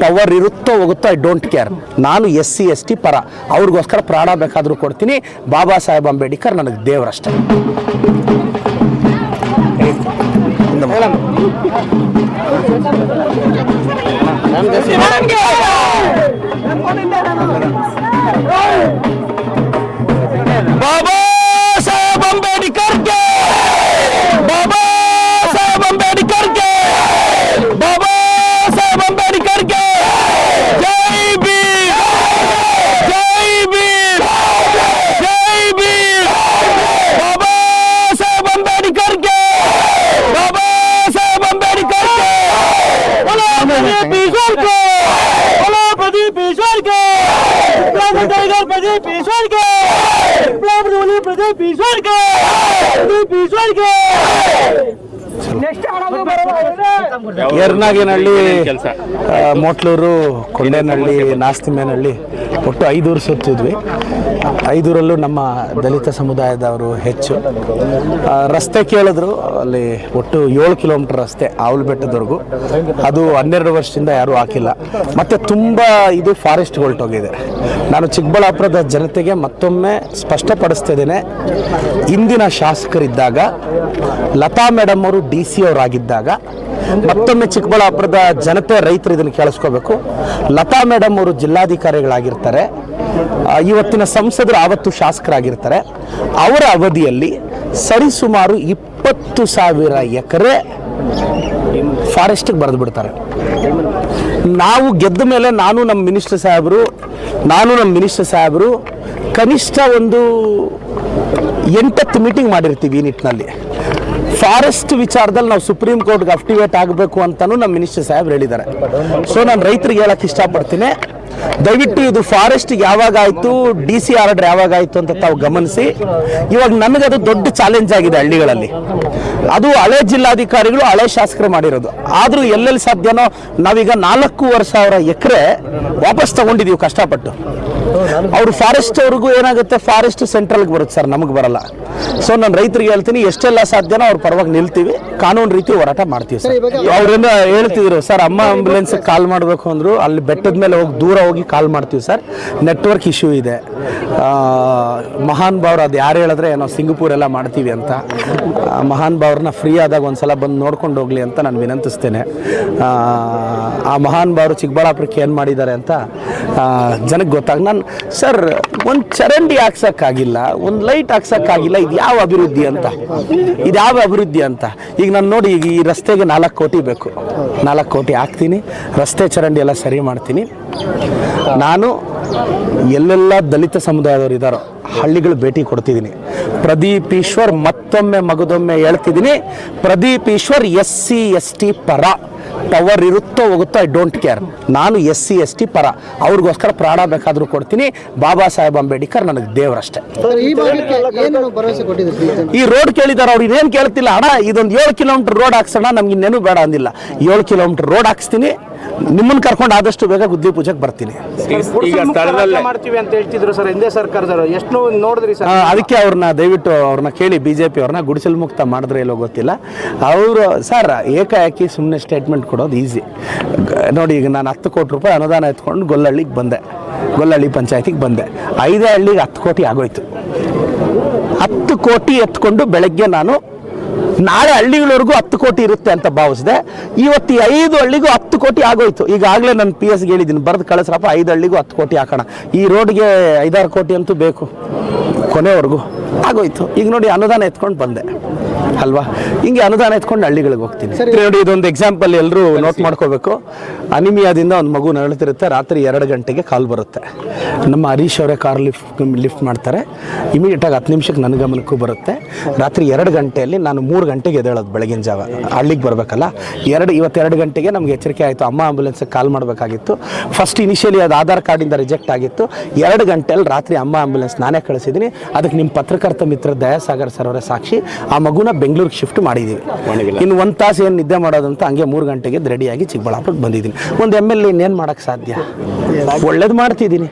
Tower ಇರುತ್ತೋ ಹೋಗುತ್ತೋ I don't care ನಾನು ಎಸ್ ಸಿ ಎಸ್ ಟಿ ಪರ ಅವ್ರಿಗೋಸ್ಕರ ಪ್ರಾಣ ಬೇಕಾದರೂ ಕೊಡ್ತೀನಿ ಬಾಬಾ ಸಾಹೇಬ್ ಅಂಬೇಡ್ಕರ್ ನನಗೆ ದೇವರಷ್ಟೇ ಬಾಬಾ प्रदीप ईश्वर के। बोलो, प्रदीप ईश्वर के। प्रदीप ईश्वर के। प्रदीप ईश्वर के। प्रदीप ईश्वर के। ಎರ್ನಾಗೇನಹಳ್ಳಿ ಮೊಟ್ಲೂರು ಮೋಟ್ಲೂರು ಕೊಂಡೇನಹಳ್ಳಿ ನಾಸ್ತಿಮೇನಹಳ್ಳಿ ಒಟ್ಟು ಐದೂರು ಸುತ್ತಿದ್ವಿ. ಐದೂರಲ್ಲೂ ನಮ್ಮ ದಲಿತ ಸಮುದಾಯದವರು ಹೆಚ್ಚು. ರಸ್ತೆ ಕೇಳಿದ್ರು ಅಲ್ಲಿ ಒಟ್ಟು ಏಳು ಕಿಲೋಮೀಟರ್ ರಸ್ತೆ ಆವಲ್ ಬೆಟ್ಟದವರೆಗೂ ಅದು ಹನ್ನೆರಡು ವರ್ಷದಿಂದ ಯಾರೂ ಹಾಕಿಲ್ಲ. ಮತ್ತು ತುಂಬ ಇದು ಫಾರೆಸ್ಟ್ ಹೊರಟೋಗಿದೆ ನಾನು ಚಿಕ್ಕಬಳ್ಳಾಪುರದ ಜನತೆಗೆ ಮತ್ತೊಮ್ಮೆ ಸ್ಪಷ್ಟಪಡಿಸ್ತಿದ್ದೇನೆ ಇಂದಿನ ಶಾಸಕರಿದ್ದಾಗ ಲತಾ ಮೇಡಮ್ ಅವರು ಡಿ ಸಿ ಅವರಾಗಿದ್ದಾಗ ಮತ್ತೊಮ್ಮೆ ಚಿಕ್ಕಬಳ್ಳಾಪುರದ ಜನತೆ ರೈತರು ಇದನ್ನು ಕೇಳಿಸ್ಕೋಬೇಕು. ಲತಾ ಮೇಡಮ್ ಅವರು ಜಿಲ್ಲಾಧಿಕಾರಿಗಳಾಗಿರ್ತಾರೆ. ಇವತ್ತಿನ ಸಂಸದರು ಆವತ್ತು ಶಾಸಕರಾಗಿರ್ತಾರೆ. ಅವರ ಅವಧಿಯಲ್ಲಿ ಸರಿಸುಮಾರು ಇಪ್ಪತ್ತು ಸಾವಿರ ಎಕರೆ ಫಾರೆಸ್ಟ್ಗೆ ಬರೆದು ಬಿಡ್ತಾರೆ. ನಾವು ಗೆದ್ದ ಮೇಲೆ ನಾನು ನಮ್ಮ ಮಿನಿಸ್ಟರ್ ಸಾಹೇಬರು, ನಾನು ನಮ್ಮ ಮಿನಿಸ್ಟರ್ ಸಾಹೇಬರು ಕನಿಷ್ಠ ಒಂದು ಎಂಟತ್ತು ಮೀಟಿಂಗ್ ಮಾಡಿರ್ತೀವಿ ಈ ನಿಟ್ಟಿನಲ್ಲಿ. ಫಾರೆಸ್ಟ್ ವಿಚಾರದಲ್ಲಿ ನಾವು ಸುಪ್ರೀಂ ಕೋರ್ಟ್ಗೆ ಅಫ್ಟಿವೇಟ್ ಆಗಬೇಕು ಅಂತಲೂ ನಮ್ಮ ಮಿನಿಸ್ಟರ್ ಸಾಹೇಬ್ರು ಹೇಳಿದ್ದಾರೆ. ಸೊ ನಾನು ರೈತರಿಗೆ ಹೇಳಕ್ಕೆ ಇಷ್ಟಪಡ್ತೀನಿ. ದಯವಿಟ್ಟು ಇದು ಫಾರೆಸ್ಟ್ ಯಾವಾಗ ಆಯಿತು, ಡಿ ಸಿ ಆರ್ಡರ್ ಯಾವಾಗ ಆಯಿತು ಅಂತ ತಾವು ಗಮನಿಸಿ. ಇವಾಗ ನನಗದು ದೊಡ್ಡ ಚಾಲೆಂಜ್ ಆಗಿದೆ ಹಳ್ಳಿಗಳಲ್ಲಿ. ಅದು ಹಳೆ ಜಿಲ್ಲಾಧಿಕಾರಿಗಳು ಹಳೆ ಶಾಸಕರು ಮಾಡಿರೋದು. ಆದರೂ ಎಲ್ಲೆಲ್ಲಿ ಸಾಧ್ಯನೋ ನಾವೀಗ ನಾಲ್ಕೂವರೆ ಸಾವಿರ ಎಕರೆ ವಾಪಸ್ ತಗೊಂಡಿದ್ದೀವಿ ಕಷ್ಟಪಟ್ಟು. ಅವ್ರು ಫಾರೆಸ್ಟ್ ಅವ್ರಿಗೂ ಏನಾಗುತ್ತೆ? ಫಾರೆಸ್ಟ್ ಸೆಂಟ್ರಲ್ಗೆ ಬರುತ್ತೆ ಸರ್, ನಮಗೆ ಬರಲ್ಲ. ಸೊ ನಾನು ರೈತರಿಗೆ ಹೇಳ್ತೀನಿ, ಎಷ್ಟೆಲ್ಲ ಸಾಧ್ಯನೋ ಅವ್ರ ಪರವಾಗಿ ನಿಲ್ತೀವಿ. ಕಾನೂನು ರೀತಿ ಹೋರಾಟ ಮಾಡ್ತೀವಿ ಸರ್. ಅವ್ರಿಂದ ಹೇಳ್ತಿದ್ರು ಸರ್ ಅಮ್ಮ ಆಂಬ್ಯುಲೆನ್ಸ್ ಕಾಲ್ ಮಾಡಬೇಕು ಅಂದ್ರು ಅಲ್ಲಿ ಬೆಟ್ಟದ ಮೇಲೆ ಹೋಗಿ ದೂರ ಹೋಗಿ ಕಾಲ್ ಮಾಡ್ತೀವಿ ಸರ್. ನೆಟ್ವರ್ಕ್ ಇಶ್ಯೂ ಇದೆ. ಮಹಾನ್ ಭಾವ್ರು ಅದು ಯಾರು ಹೇಳಿದ್ರೆ ಏನೋ ಸಿಂಗಪೂರ್ ಎಲ್ಲ ಮಾಡ್ತೀವಿ ಅಂತ. ಮಹಾನ್ ಭಾವ್ರನ್ನ ಫ್ರೀ ಆದಾಗ ಒಂದ್ಸಲ ಬಂದು ನೋಡ್ಕೊಂಡು ಹೋಗ್ಲಿ ಅಂತ ನಾನು ವಿನಂತಿಸ್ತೇನೆ. ಆ, ಆ ಮಹಾನ್ ಭಾವರು ಚಿಕ್ಕಬಳ್ಳಾಪುರಕ್ಕೆ ಏನು ಮಾಡಿದ್ದಾರೆ ಅಂತ ಜನಕ್ಕೆ ಗೊತ್ತಾಗ ನಾನು ಸರ್ ಒಂದು ಚರಂಡಿ ಹಾಕ್ಸೋಕ್ಕಾಗಿಲ್ಲ ಒಂದು ಲೈಟ್ ಹಾಕ್ಸೋಕ್ಕಾಗಿಲ್ಲ ಇದು ಯಾವ ಅಭಿವೃದ್ಧಿ ಅಂತ ಇದು ಯಾವ ಅಭಿವೃದ್ಧಿ ಅಂತ? ಈಗ ನಾನು ನೋಡಿ, ಈಗ ಈ ರಸ್ತೆಗೆ ನಾಲ್ಕು ಕೋಟಿ ಬೇಕು. ನಾಲ್ಕು ಕೋಟಿ ಹಾಕ್ತೀನಿ. ರಸ್ತೆ ಚರಂಡಿ ಎಲ್ಲ ಸರಿ ಮಾಡ್ತೀನಿ. ನಾನು ಎಲ್ಲೆಲ್ಲ ದಲಿತ ಸಮುದಾಯದವರು ಇದ್ದಾರೋ ಹಳ್ಳಿಗಳು ಭೇಟಿ ಕೊಡ್ತಿದ್ದೀನಿ. ಪ್ರದೀಪ್ ಈಶ್ವರ್ ಮತ್ತೊಮ್ಮೆ ಮಗದೊಮ್ಮೆ ಹೇಳ್ತಿದ್ದೀನಿ. Pradeep Eshwar S C S T ಪರ. ಟವರ್ ಇರುತ್ತೋ ಹೋಗುತ್ತೋ ಐ ಡೋಂಟ್ ಕೇರ್ ನಾನು ಎಸ್ ಸಿ ಎಸ್ ಟಿ ಪರ. ಅವ್ರಿಗೋಸ್ಕರ ಪ್ರಾಣ ಬೇಕಾದರೂ ಕೊಡ್ತೀನಿ. ಬಾಬಾ ಸಾಹೇಬ್ ಅಂಬೇಡ್ಕರ್ ನನಗೆ ದೇವರಷ್ಟೇ. ಈ ರೋಡ್ ಕೇಳಿದಾರೆ ಅವ್ರು ಇನ್ನೇನು ಕೇಳ್ತಿಲ್ಲ ಅಣ್ಣ ಇದೊಂದು ಏಳು ಕಿಲೋಮೀಟರ್ ರೋಡ್ ಹಾಕ್ಸೋಣ ನಮ್ಗೆ ಇನ್ನೇನು ಬೇಡ ಅಂದಿಲ್ಲ. ಏಳು ಕಿಲೋಮೀಟರ್ ರೋಡ್ ಹಾಕ್ಸ್ತೀನಿ. ನಿಮ್ಮನ್ನು ಕರ್ಕೊಂಡು ಆದಷ್ಟು ಬೇಗ ಗುದ್ದಿ ಪೂಜೆಗೆ ಬರ್ತೀನಿ. ಮಾಡ್ತೀವಿ ಅಂತ ಹೇಳ್ತಿದ್ರು ಸರ್ ಹಿಂದೆ ಸರ್ಕಾರದವರು ಎಷ್ಟು ನೋಡಿದ್ರಿ ಸರ್? ಅದಕ್ಕೆ ಅವ್ರನ್ನ ದಯವಿಟ್ಟು ಅವ್ರನ್ನ ಕೇಳಿ ಬಿ ಜೆ ಪಿ ಅವ್ರನ್ನ ಗುಡಿಸಲು ಮುಕ್ತ ಮಾಡಿದ್ರೆ ಎಲ್ಲೋ ಗೊತ್ತಿಲ್ಲ. ಅವರು ಸರ್ ಏಕಾಏಕಿ ಸುಮ್ಮನೆ ಸ್ಟೇಟ್ಮೆಂಟ್ ಕೊಡೋದು ಈಸಿ ನೋಡಿ ಈಗ ನಾನು ಹತ್ತು ಕೋಟಿ ರೂಪಾಯಿ ಅನುದಾನ ಎತ್ಕೊಂಡು ಗೊಲ್ಲಹಳ್ಳಿಗೆ ಬಂದೆ. ಗೊಲ್ಲಹಳ್ಳಿ ಪಂಚಾಯತಿಗೆ ಬಂದೆ. ಐದೇ ಹಳ್ಳಿಗೆ ಹತ್ತು ಕೋಟಿ ಆಗೋಯ್ತು. ಹತ್ತು ಕೋಟಿ ಎತ್ಕೊಂಡು ಬೆಳಗ್ಗೆ ನಾನು ನಾಳೆ ಹಳ್ಳಿಗಳವರೆಗೂ ಹತ್ತು ಕೋಟಿ ಇರುತ್ತೆ ಅಂತ ಭಾವಿಸಿದೆ. ಇವತ್ತು ಐದು ಹಳ್ಳಿಗೂ ಹತ್ತು ಕೋಟಿ ಆಗೋಯ್ತು. ಈಗಾಗಲೇ ನಾನು ಪಿ ಎಸ್ಗೆ ಹೇಳಿದ್ದೀನಿ, ಬರೆದು ಕಳಿಸ್ರಪ್ಪ, ಐದು ಹಳ್ಳಿಗೂ ಹತ್ತು ಕೋಟಿ ಹಾಕೋಣ. ಈ ರೋಡ್ಗೆ ಐದಾರು ಕೋಟಿ ಅಂತೂ ಬೇಕು. ಕೊನೆವರೆಗೂ ಆಗೋಯ್ತು. ಈಗ ನೋಡಿ ಅನುದಾನ ಎತ್ಕೊಂಡು ಬಂದೆ. ಅಲ್ವಾ? ಹಿಂಗೆ ಅನುದಾನ ಎತ್ಕೊಂಡು ಹಳ್ಳಿಗಳಿಗೆ ಹೋಗ್ತೀನಿ. ನೋಡಿ ಇದೊಂದು ಎಕ್ಸಾಂಪಲ್ ಎಲ್ಲರೂ ನೋಟ್ ಮಾಡ್ಕೋಬೇಕು. ಅನಿಮಿಯಾದಿಂದ ಒಂದು ಮಗು ನರಳುತ್ತಿರುತ್ತೆ. ರಾತ್ರಿ ಎರಡು ಗಂಟೆಗೆ ಕಾಲ್ ಬರುತ್ತೆ. ನಮ್ಮ ಹರೀಶ್ ಅವರೇ ಕಾರ್ ಲಿಫ್ಟ್ ಲಿಫ್ಟ್ ಮಾಡ್ತಾರೆ. ಇಮಿಡಿಯೇಟಾಗಿ ಹತ್ತು ನಿಮಿಷಕ್ಕೆ ನನ್ನ ಗಮನಕ್ಕೂ ಬರುತ್ತೆ. ರಾತ್ರಿ ಎರಡು ಗಂಟೆಯಲ್ಲಿ ನಾನು ಮೂರು ಗಂಟೆಗೆ ಎದ್ದೇಳೋದು ಬೆಳಗಿನ ಜಾವ. ಹಳ್ಳಿಗೆ ಬರಬೇಕಲ್ಲ? ಎರಡು ಇವತ್ತೆರಡು ಗಂಟೆಗೆ ನಮ್ಗೆ ಎಚ್ಚರಿಕೆ ಆಯಿತು. ಅಮ್ಮ ಆಂಬುಲೆನ್ಸ್ಗೆ ಕಾಲ್ ಮಾಡಬೇಕಾಗಿತ್ತು. ಫಸ್ಟ್ ಇನಿಷಿಯಲಿ ಅದು ಆಧಾರ್ ಕಾರ್ಡಿಂದ ರಿಜೆಕ್ಟ್ ಆಗಿತ್ತು. ಎರಡು ಗಂಟೆಯಲ್ಲಿ ರಾತ್ರಿ ಅಮ್ಮ ಆಂಬುಲೆನ್ಸ್ ನಾನೇ ಕಳಿಸಿದ್ದೀನಿ. ಅದಕ್ಕೆ ನಿಮ್ಮ ಪತ್ರಕರ್ತ ಮಿತ್ರ ದಯಾಸಾಗರ್ ಸರ್ ಅವರ ಸಾಕ್ಷಿ. ಆ ಮಗುನ ಬೆಂಗಳೂರಿಗೆ ಶಿಫ್ಟ್ ಮಾಡಿದ್ದೀವಿ ಇನ್ನು ಒಂದು ತಾಸು ಏನು ನಿದ್ದೆ ಮಾಡೋದಂತ ಹಂಗೆ ಮೂರು ಗಂಟೆಗೆ ರೆಡಿಯಾಗಿ ಚಿಕ್ಕಬಳ್ಳಾಪುರಕ್ಕೆ ಬಂದಿದ್ದೀನಿ. ಒಂದು ಎಂ ಎಲ್ ಇನ್ನೇನು ಮಾಡೋಕ್ಕೆ ಸಾಧ್ಯ? ಒಳ್ಳೇದು ಮಾಡ್ತಿದ್ದೀನಿ.